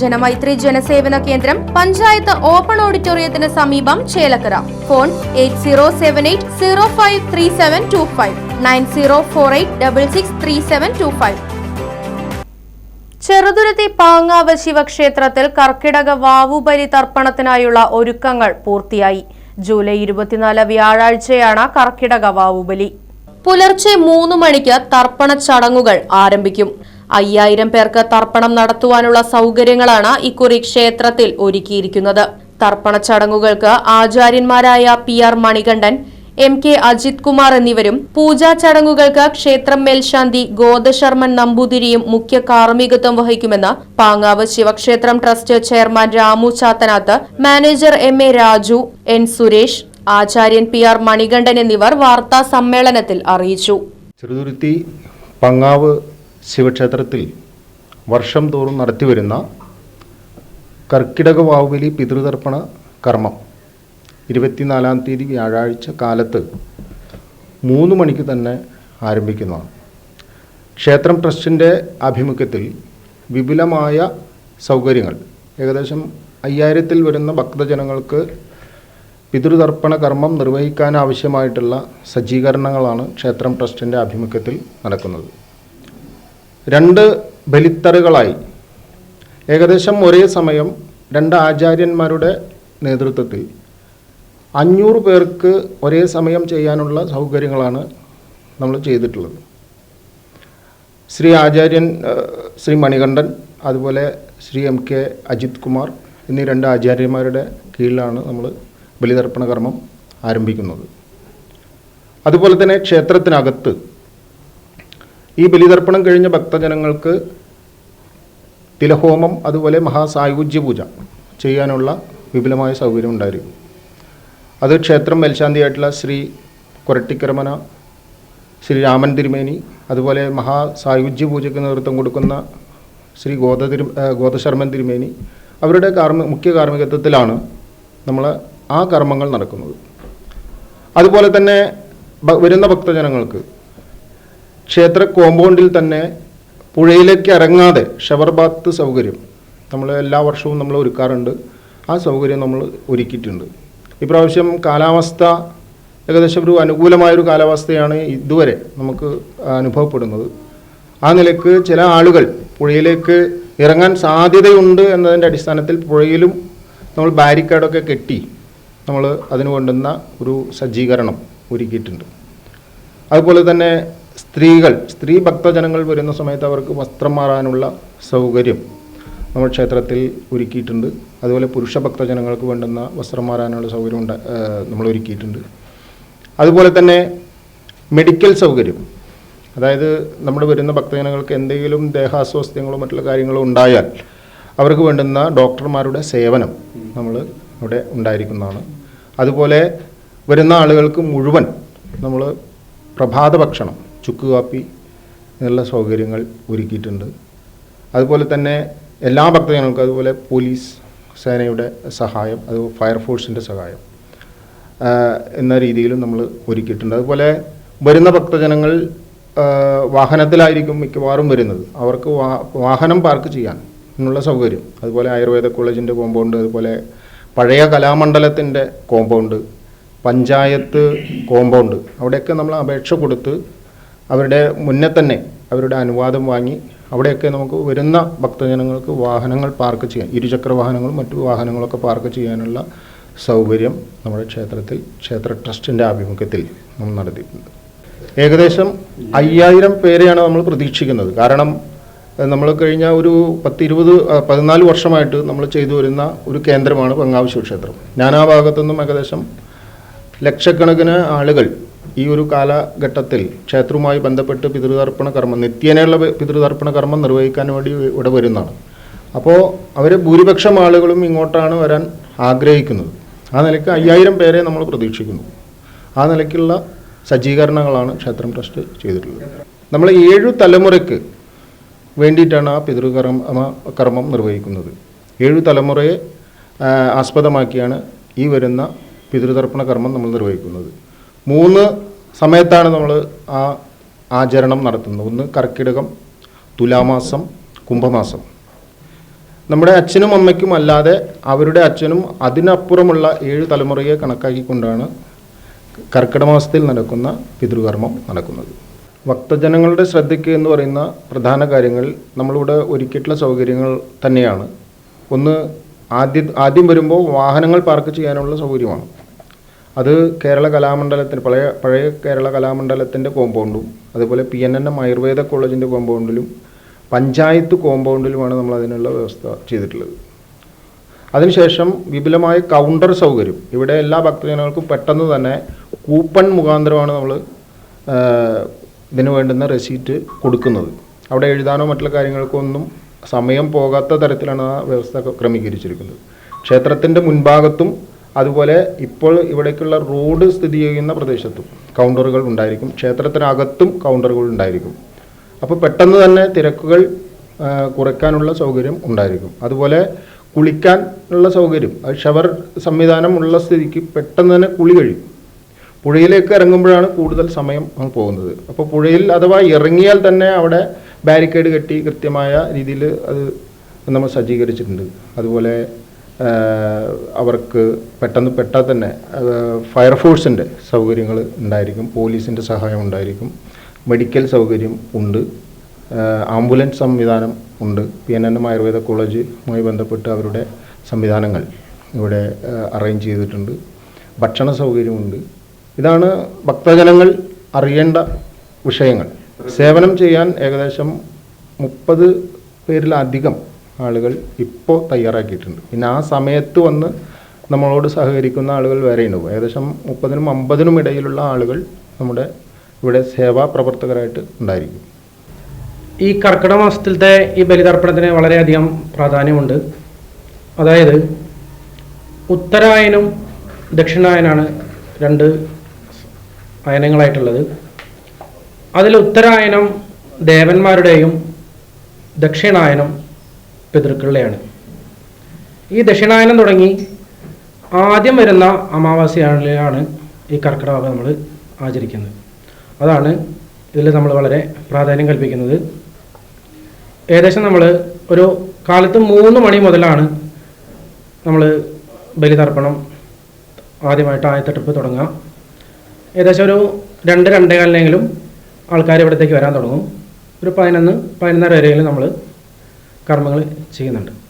ജനമൈത്രി ജനസേവന കേന്ദ്രം പഞ്ചായത്ത് ഓപ്പൺ ഓഡിറ്റോറിയത്തിന് സമീപം Chelakkara. Phone eight zero seven eight zero five three seven two five nine zero four eight double six three seven two five. Cheruthuruthy Pangavu ശിവക്ഷേത്രത്തിൽ കർക്കിടക വാവുബലി തർപ്പണത്തിനായുള്ള ഒരുക്കങ്ങൾ പൂർത്തിയായി. July ഇരുപത്തിനാല് വ്യാഴാഴ്ചയാണ് കർക്കിടക വാവുബലി. പുലർച്ചെ മൂന്ന് മണിക്ക് തർപ്പണ ചടങ്ങുകൾ ആരംഭിക്കും. അയ്യായിരം പേർക്ക് തർപ്പണം നടത്തുവാനുള്ള സൗകര്യങ്ങളാണ് ഇക്കുറി ക്ഷേത്രത്തിൽ ഒരുക്കിയിരിക്കുന്നത്. തർപ്പണ ചടങ്ങുകൾക്ക് ആചാര്യന്മാരായ P R Manikandan M K Ajith Kumar എന്നിവരും പൂജാ ചടങ്ങുകൾക്ക് ക്ഷേത്രം മേൽശാന്തി ഗോദശർമ്മൻ നമ്പൂതിരിയും മുഖ്യ കാർമ്മികത്വം വഹിക്കുമെന്ന് പാങ്ങാവ് ശിവക്ഷേത്രം trust chairman Ramu Chathanath manager M A Raju N Suresh ആചാര്യൻ പി ആർ മണികണ്ഠൻ എന്നിവർ വാർത്താ സമ്മേളനത്തിൽ അറിയിച്ചു പങ്ങാവ് ശിവക്ഷേത്രത്തിൽ വർഷം തോറും നടത്തിവരുന്ന കർക്കിടക വാവുബലി പിതൃതർപ്പണ കർമ്മം. ഇരുപത്തിനാലാം തീയതി വ്യാഴാഴ്ച കാലത്ത് മൂന്ന് മണിക്ക് തന്നെ ആരംഭിക്കുന്നതാണ്. ക്ഷേത്രം ട്രസ്റ്റിന്റെ ആഭിമുഖ്യത്തിൽ വിപുലമായ സൗകര്യങ്ങൾ. ഏകദേശം അയ്യായിരത്തിൽ വരുന്ന ഭക്തജനങ്ങൾക്ക് പിതൃതർപ്പണ കർമ്മം നിർവഹിക്കാൻ ആവശ്യമായിട്ടുള്ള സജ്ജീകരണങ്ങളാണ് ക്ഷേത്രം ട്രസ്റ്റിന്റെ ആഭിമുഖ്യത്തിൽ നടക്കുന്നത്. രണ്ട് ബലിത്തറുകളായി. ഏകദേശം ഒരേ സമയം രണ്ട് ആചാര്യന്മാരുടെ നേതൃത്വത്തിൽ. അഞ്ഞൂറ് പേർക്ക് ഒരേ സമയം ചെയ്യാനുള്ള സൗകര്യങ്ങളാണ് നമ്മൾ ചെയ്തിട്ടുള്ളത്. ശ്രീ ആചാര്യൻ ശ്രീ മണികണ്ഠൻ അതുപോലെ ശ്രീ എം കെ അജിത് കുമാർ എന്നീ രണ്ട് ആചാര്യന്മാരുടെ കീഴിലാണ് നമ്മൾ ബലിതർപ്പണ കർമ്മം ആരംഭിക്കുന്നത്. അതുപോലെ തന്നെ ക്ഷേത്രത്തിനകത്ത് ഈ ബലിതർപ്പണം കഴിഞ്ഞ ഭക്തജനങ്ങൾക്ക് തിലഹോമം അതുപോലെ മഹാസായുജ്യ പൂജ ചെയ്യാനുള്ള വിപുലമായ സൗകര്യം ഉണ്ടായിരിക്കും. അത് ക്ഷേത്രം മേൽശാന്തിയായിട്ടുള്ള ശ്രീ കൊരട്ടിക്കരമന ശ്രീ രാമൻ തിരുമേനി അതുപോലെ മഹാസായുജ്യ പൂജയ്ക്ക് നേതൃത്വം കൊടുക്കുന്ന ശ്രീ ഗോദ തിരു ഗോദശർമ്മൻ തിരുമേനി അവരുടെ കാർമ്മ മുഖ്യ കാർമ്മികത്വത്തിലാണ് നമ്മൾ ആ കർമ്മങ്ങൾ നടക്കുന്നത്. അതുപോലെ തന്നെ വരുന്ന ഭക്തജനങ്ങൾക്ക് ക്ഷേത്ര കോമ്പൗണ്ടിൽ തന്നെ പുഴയിലേക്ക് ഇറങ്ങാതെ ഷവർ ബാത്ത് സൗകര്യം നമ്മൾ എല്ലാ വർഷവും നമ്മൾ ഒരുക്കാറുണ്ട്. ആ സൗകര്യം നമ്മൾ ഒരുക്കിയിട്ടുണ്ട്. ഇപ്രാവശ്യം കാലാവസ്ഥ ഏകദേശം ഒരു അനുകൂലമായൊരു കാലാവസ്ഥയാണ് ഇതുവരെ നമുക്ക് അനുഭവപ്പെടുന്നത്. ആ നിലയ്ക്ക് ചില ആളുകൾ പുഴയിലേക്ക് ഇറങ്ങാൻ സാധ്യതയുണ്ട് എന്നതിന്റെ അടിസ്ഥാനത്തിൽ പുഴയിലും നമ്മൾ ബാരിക്കേഡൊക്കെ കെട്ടി നമ്മൾ അതിന് കൊണ്ടുവന്ന ഒരു സജ്ജീകരണം ഒരുക്കിയിട്ടുണ്ട്. അതുപോലെ തന്നെ സ്ത്രീകൾ സ്ത്രീ ഭക്തജനങ്ങൾ വരുന്ന സമയത്ത് അവർക്ക് വസ്ത്രം മാറാനുള്ള സൗകര്യം നമ്മൾ ക്ഷേത്രത്തിൽ ഒരുക്കിയിട്ടുണ്ട്. അതുപോലെ പുരുഷ ഭക്തജനങ്ങൾക്ക് വേണ്ടുന്ന വസ്ത്രം മാറാനുള്ള സൗകര്യം ഉണ്ട് നമ്മൾ ഒരുക്കിയിട്ടുണ്ട്. അതുപോലെ തന്നെ മെഡിക്കൽ സൗകര്യം. അതായത് നമ്മൾ വരുന്ന ഭക്തജനങ്ങൾക്ക് എന്തെങ്കിലും ദേഹാസ്വാസ്ഥ്യങ്ങളോ മറ്റുള്ള കാര്യങ്ങളോ ഉണ്ടായാൽ അവർക്ക് വേണ്ടുന്ന ഡോക്ടർമാരുടെ സേവനം നമ്മൾ ഇവിടെ ഉണ്ടായിരിക്കുന്നതാണ്. അതുപോലെ വരുന്ന ആളുകൾക്ക് മുഴുവൻ നമ്മൾ പ്രഭാത ഭക്ഷണം ചുക്ക് കാപ്പി എന്നുള്ള സൗകര്യങ്ങൾ ഒരുക്കിയിട്ടുണ്ട്. അതുപോലെ തന്നെ എല്ലാ ഭക്തജനങ്ങൾക്കും അതുപോലെ പോലീസ് സേനയുടെ സഹായം അത് ഫയർഫോഴ്സിന്റെ സഹായം എന്ന രീതിയിലും നമ്മൾ ഒരുക്കിയിട്ടുണ്ട്. അതുപോലെ വരുന്ന ഭക്തജനങ്ങൾ വാഹനത്തിലായിരിക്കും മിക്കവാറും വരുന്നത്. അവർക്ക് വാഹനം പാർക്ക് ചെയ്യാൻ എന്നുള്ള സൗകര്യം. അതുപോലെ ആയുർവേദ കോളേജിന്റെ കോമ്പൗണ്ട് അതുപോലെ പഴയ കലാമണ്ഡലത്തിന്റെ കോമ്പൗണ്ട് പഞ്ചായത്ത് കോമ്പൗണ്ട് അവിടെയൊക്കെ നമ്മൾ അപേക്ഷ കൊടുത്ത് അവരുടെ മുന്നേ തന്നെ അവരുടെ അനുവാദം വാങ്ങി അവിടെയൊക്കെ നമുക്ക് വരുന്ന ഭക്തജനങ്ങൾക്ക് വാഹനങ്ങൾ പാർക്ക് ചെയ്യാൻ ഇരുചക്ര വാഹനങ്ങളും മറ്റു വാഹനങ്ങളൊക്കെ പാർക്ക് ചെയ്യാനുള്ള സൗകര്യം നമ്മുടെ ക്ഷേത്രത്തിൽ ക്ഷേത്ര ട്രസ്റ്റിന്റെ ആഭിമുഖ്യത്തിൽ നമ്മൾ നടത്തിയിട്ടുണ്ട്. ഏകദേശം അയ്യായിരം പേരെയാണ് നമ്മൾ പ്രതീക്ഷിക്കുന്നത്. കാരണം നമ്മൾ കഴിഞ്ഞ ഒരു പത്തിരുപത് പതിനാല് വർഷമായിട്ട് നമ്മൾ ചെയ്തു വരുന്ന ഒരു കേന്ദ്രമാണ് പങ്കാവശ്ശൂർ ക്ഷേത്രം. ഞാൻ ആ ഭാഗത്തുനിന്നും ഏകദേശം ലക്ഷക്കണക്കിന് ആളുകൾ ഈ ഒരു കാലഘട്ടത്തിൽ ക്ഷേത്രവുമായി ബന്ധപ്പെട്ട് പിതൃതർപ്പണ കർമ്മം നിത്യേനയുള്ള പിതൃതർപ്പണ കർമ്മം നിർവഹിക്കാൻ വേണ്ടി ഇവിടെ വരുന്നതാണ്. അപ്പോൾ അവർ ഭൂരിപക്ഷം ആളുകളും ഇങ്ങോട്ടാണ് വരാൻ ആഗ്രഹിക്കുന്നത്. ആ നിലയ്ക്ക് അയ്യായിരം പേരെ നമ്മൾ പ്രതീക്ഷിക്കുന്നു. ആ നിലയ്ക്കുള്ള സജ്ജീകരണങ്ങളാണ് ക്ഷേത്രം ട്രസ്റ്റ് ചെയ്തിട്ടുള്ളത്. നമ്മൾ ഏഴു തലമുറയ്ക്ക് വേണ്ടിയിട്ടാണ് ആ പിതൃകർമ്മ കർമ്മം നിർവഹിക്കുന്നത്. ഏഴു തലമുറയെ ആസ്പദമാക്കിയാണ് ഈ വരുന്ന പിതൃതർപ്പണ കർമ്മം നമ്മൾ നിർവഹിക്കുന്നത്. മൂന്ന് സമയത്താണ് നമ്മൾ ആ ആചരണം നടത്തുന്നത്. ഒന്ന് കർക്കിടകം തുലാമാസം കുംഭമാസം. നമ്മുടെ അച്ഛനും അമ്മയ്ക്കും അല്ലാതെ അവരുടെ അച്ഛനും അതിനപ്പുറമുള്ള ഏഴ് തലമുറയെ കണക്കാക്കിക്കൊണ്ടാണ് കർക്കിടമാസത്തിൽ നടക്കുന്ന പിതൃകർമ്മം നടക്കുന്നത്. ഭക്തജനങ്ങളുടെ ശ്രദ്ധയ്ക്ക് എന്ന് പറയുന്ന പ്രധാന കാര്യങ്ങൾ നമ്മളിവിടെ ഒരുക്കിയിട്ടുള്ള സൗകര്യങ്ങൾ തന്നെയാണ്. ഒന്ന് ആദ്യം ആദ്യം വരുമ്പോൾ വാഹനങ്ങൾ പാർക്ക് ചെയ്യാനുള്ള സൗകര്യമാണ്. അത് കേരള കലാമണ്ഡലത്തിന് പഴയ പഴയ കേരള കലാമണ്ഡലത്തിന്റെ കോമ്പൗണ്ടും അതുപോലെ P N N M Ayurveda കോളേജിന്റെ കോമ്പൗണ്ടിലും പഞ്ചായത്ത് കോമ്പൗണ്ടിലുമാണ് നമ്മൾ അതിനുള്ള വ്യവസ്ഥ ചെയ്തിട്ടുള്ളത്. അതിനുശേഷം വിപുലമായ കൗണ്ടർ സൗകര്യം. ഇവിടെ എല്ലാ ഭക്തജനങ്ങൾക്കും പെട്ടെന്ന് തന്നെ കൂപ്പൺ മുഖാന്തരമാണ് നമ്മൾ ഇതിന് വേണ്ടുന്ന റെസീറ്റ് കൊടുക്കുന്നത്. അവിടെ എഴുതാനോ മറ്റുള്ള കാര്യങ്ങൾക്കോ ഒന്നും സമയം പോകാത്ത തരത്തിലാണ് ആ വ്യവസ്ഥ ക്രമീകരിച്ചിരിക്കുന്നത്. ക്ഷേത്രത്തിന്റെ മുൻഭാഗത്തും അതുപോലെ ഇപ്പോൾ ഇവിടേക്കുള്ള റോഡ് സ്ഥിതി ചെയ്യുന്ന പ്രദേശത്തും കൗണ്ടറുകൾ ഉണ്ടായിരിക്കും ക്ഷേത്രത്തിനകത്തും കൗണ്ടറുകൾ ഉണ്ടായിരിക്കും. അപ്പോൾ പെട്ടെന്ന് തന്നെ തിരക്കുകൾ കുറയ്ക്കാനുള്ള സൗകര്യം ഉണ്ടായിരിക്കും. അതുപോലെ കുളിക്കാൻ ഉള്ള സൗകര്യം ഷവർ സംവിധാനം ഉള്ള സ്ഥിതിക്ക് പെട്ടെന്ന് തന്നെ കുളി കഴിയും. പുഴയിലേക്ക് ഇറങ്ങുമ്പോഴാണ് കൂടുതൽ സമയം പോകുന്നത്. അപ്പോൾ പുഴയിൽ അഥവാ ഇറങ്ങിയാൽ തന്നെ അവിടെ ബാരിക്കേഡ് കെട്ടി കൃത്യമായ രീതിയിൽ അത് നമ്മൾ സജ്ജീകരിച്ചിട്ടുണ്ട്. അതുപോലെ അവർക്ക് പെട്ടെന്ന് പെട്ടാൽ തന്നെ ഫയർഫോഴ്സിന്റെ സൗകര്യങ്ങൾ ഉണ്ടായിരിക്കും പോലീസിന്റെ സഹായം ഉണ്ടായിരിക്കും മെഡിക്കൽ സൗകര്യം ഉണ്ട് ആംബുലൻസ് സംവിധാനം ഉണ്ട് പി എൻ എൻ ആയുർവേദ കോളേജുമായി ബന്ധപ്പെട്ട് അവരുടെ സംവിധാനങ്ങൾ ഇവിടെ അറേഞ്ച് ചെയ്തിട്ടുണ്ട്. ഭക്ഷണ സൗകര്യമുണ്ട് ഇതാണ് ഭക്തജനങ്ങൾ അറിയേണ്ട വിഷയങ്ങൾ. സേവനം ചെയ്യാൻ ഏകദേശം മുപ്പത് പേരിലധികം ആളുകൾ ഇപ്പോൾ തയ്യാറാക്കിയിട്ടുണ്ട്. പിന്നെ ആ സമയത്ത് വന്ന് നമ്മളോട് സഹകരിക്കുന്ന ആളുകൾ വരെയുണ്ട് ഏകദേശം മുപ്പതിനും അമ്പതിനും ഇടയിലുള്ള ആളുകൾ നമ്മുടെ ഇവിടെ സേവാ പ്രവർത്തകരായിട്ട് ഉണ്ടായിരിക്കും. ഈ കർക്കിടക മാസത്തിലത്തെ ഈ ബലിതർപ്പണത്തിന് വളരെയധികം പ്രാധാന്യമുണ്ട്. അതായത് ഉത്തരായനും ദക്ഷിണായനാണ് രണ്ട് അയനങ്ങളായിട്ടുള്ളത്. അതിൽ ഉത്തരായനം ദേവന്മാരുടെയും ദക്ഷിണായനം പിതൃക്കളുടെയാണ്. ഈ ദക്ഷിണായനം തുടങ്ങി ആദ്യം വരുന്ന അമാവാസ്യയാണ് ഈ കർക്കിടക നമ്മൾ ആചരിക്കുന്നത്. അതാണ് ഇതിൽ നമ്മൾ വളരെ പ്രാധാന്യം കൽപ്പിക്കുന്നത്. ഏകദേശം നമ്മൾ ഒരു കാലത്ത് മൂന്ന് മണി മുതലാണ് നമ്മൾ ബലിതർപ്പണം ആദ്യമായിട്ട് ആദ്യത്തെ ട്രിപ്പ് തുടങ്ങുക ഏകദേശം ഒരു രണ്ട് രണ്ടേകാലിനെങ്കിലും ആൾക്കാർ ഇവിടത്തേക്ക് വരാൻ തുടങ്ങും. ഒരു പതിനൊന്ന് പതിനൊന്നര വരെയെങ്കിലും നമ്മൾ കർമ്മങ്ങൾ ചെയ്യുന്നുണ്ട്.